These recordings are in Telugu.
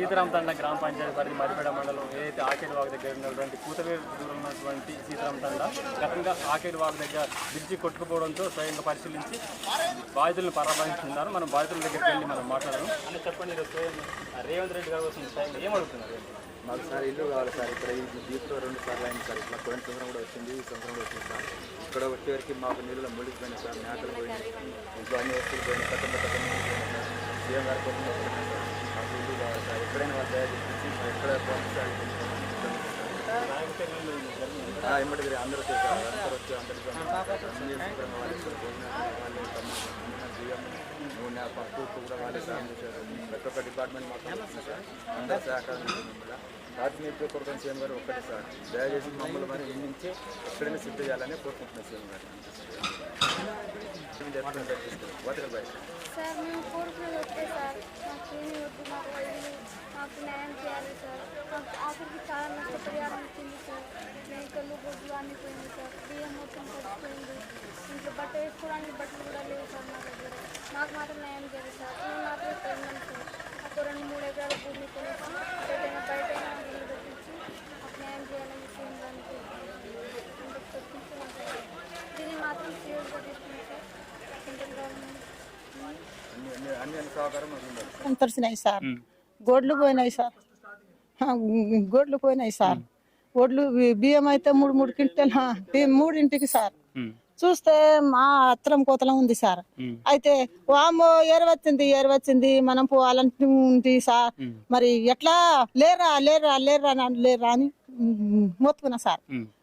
సీతారాం తండ గ్రామ పంచాయతీ పరిధి మరిపేడ మండలం ఏదైతే ఆకేడ్ వాగు దగ్గర ఉన్నటువంటి కూతవేరు దూరం ఉన్నటువంటి సీతారాం తండ గతంగా ఆకేడ్ వాగు దగ్గర బ్రిడ్జి కొట్టుకుపోవడంతో స్వయంగా పరిశీలించి బాధితులను పరామర్శిస్తున్నారు మనం బాధితుల దగ్గరికి వెళ్ళి మనం మాట్లాడదాం. అని చెప్పండి రేవంత్ రెడ్డి గారు వచ్చిన స్వయంగా అడుగుతున్నారు? మాకు సార్ ఇల్లు కావాలి సార్. ఇక్కడ ఈ దీంట్లో రెండు సార్లు అయింది సార్. ఇట్లా పోయిన సంవత్సరం కూడా వచ్చింది. ఈ సంవత్సరం కూడా వచ్చింది సార్. ఇక్కడ వచ్చేవరకు మాకు నీళ్ళు మునిగిపోయినాయి సార్. మేకలు పోయినాయి. ఇంట్లో అన్ని వస్తువులు పోయినాయి. కట్టం పెద్ద సీఎం గారి కోసం మాకు ఇల్లు కావాలి సార్. ఎక్కడైనా వాళ్ళు దయచేసి మరి ఎక్కడ పంపిస్తారు అందరూ వచ్చారు సార్ అందరూ వచ్చి అందరికీ వాళ్ళు బియ్యం నూనె పప్పు కూడా వాళ్ళే సార్ చేశారు. ప్రతి ఒక్క డిపార్ట్మెంట్ మాత్రం అందరూ సహకారం సీఎం గారు ఒక్కటే సార్. దయచేసి మమ్మల్ని మరి ఎక్కడైనా సిద్ధ చేయాలని కోరుకుంటున్నాం సీఎం గారు. ఏం చేస్తున్నాం సార్? మేము కోరుకునేది సార్ మాకు ఏమీ వద్దు మాకు ఇల్లు మాకు న్యాయం చేయాలి సార్ ఆఖరికి చాలా నష్టపరిహారం ఇచ్చింది సార్ మేకలు గొడ్లు అన్ని పోయింది సార్ బియ్యం మొత్తం పడిపోయింది ఇంట్లో బట్ట వేసుకోవడానికి బట్టలు కూడా లేవు సార్ మా దగ్గర మాకు మాత్రం న్యాయం చేయాలి సార్ మేము మాత్రం ఉన్నాం సార్ ఒక రెండు మూడు ఎకరాల భూమి కొనేసి ఎక్కడైనా బయట కట్టించి మాకు న్యాయం చేయాలని గారికి ఇంకొక చెప్తున్నాం సార్ దీన్ని మాత్రం సీరియస్గా తీసుకున్నాం సార్ సెంట్రల్ గవర్నమెంట్ సార్ గొడ్లు పోయినాయి సార్ గొడ్లు పోయినాయి సార్. గొడ్లు బి- బియ్యం అయితే మూడు మూడు క్వింటల్ మూడింటికి సార్. చూస్తే మా అత్తరం కోతలం ఉంది సార్. అయితే వామో ఏరవచ్చింది ఏరవచ్చింది మనం పోవాలంటుంది సార్. మరి ఎట్లా? లేరా లేరా లేరా లేరా అని మొత్తుకున్నా సార్.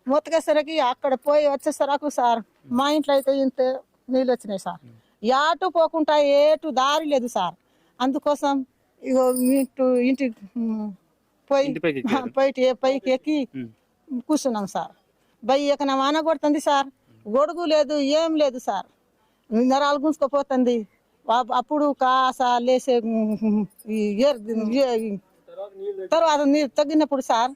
మొత్తుకేసరికి అక్కడ పోయి వచ్చేసరకు సార్ మా ఇంట్లో అయితే ఇంత నీళ్ళు వచ్చినాయి సార్. యాటు పోకుండా ఏటు దారి లేదు సార్. అందుకోసం ఇగో ఇటు ఇంటి పోయి పైకి పైకి ఎక్కి కూర్చున్నాం సార్. బయ్య ఎక్కన వాన కొడుతుంది సార్. గొడుగు లేదు ఏం లేదు సార్. నరాలు గుంజుకుపోతుంది. అప్- అప్పుడు కాస లేసే తర్వాత నీరు తగ్గినప్పుడు సార్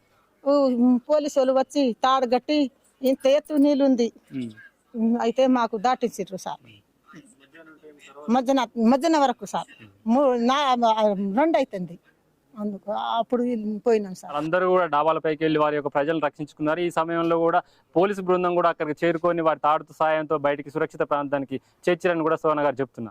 పోలీసు వాళ్ళు వచ్చి తాడు గట్టి ఇంత ఎత్తు నీళ్ళు ఉంది అయితే మాకు దాటించారు సార్. మధ్యాహ్న మధ్యాహ్నం వరకు సార్. నా రెండు అవుతుంది అందుకు అప్పుడు పోయినాం సార్. అందరూ కూడా డాబాలపైకి వెళ్ళి వారి యొక్క ప్రజలను రక్షించుకున్నారు. ఈ సమయంలో కూడా పోలీసు బృందం కూడా అక్కడికి చేరుకొని వారి తాడుతూ సాయంతో బయటికి సురక్షిత ప్రాంతానికి చేర్చారని కూడా సోన గారు చెప్తున్నారు.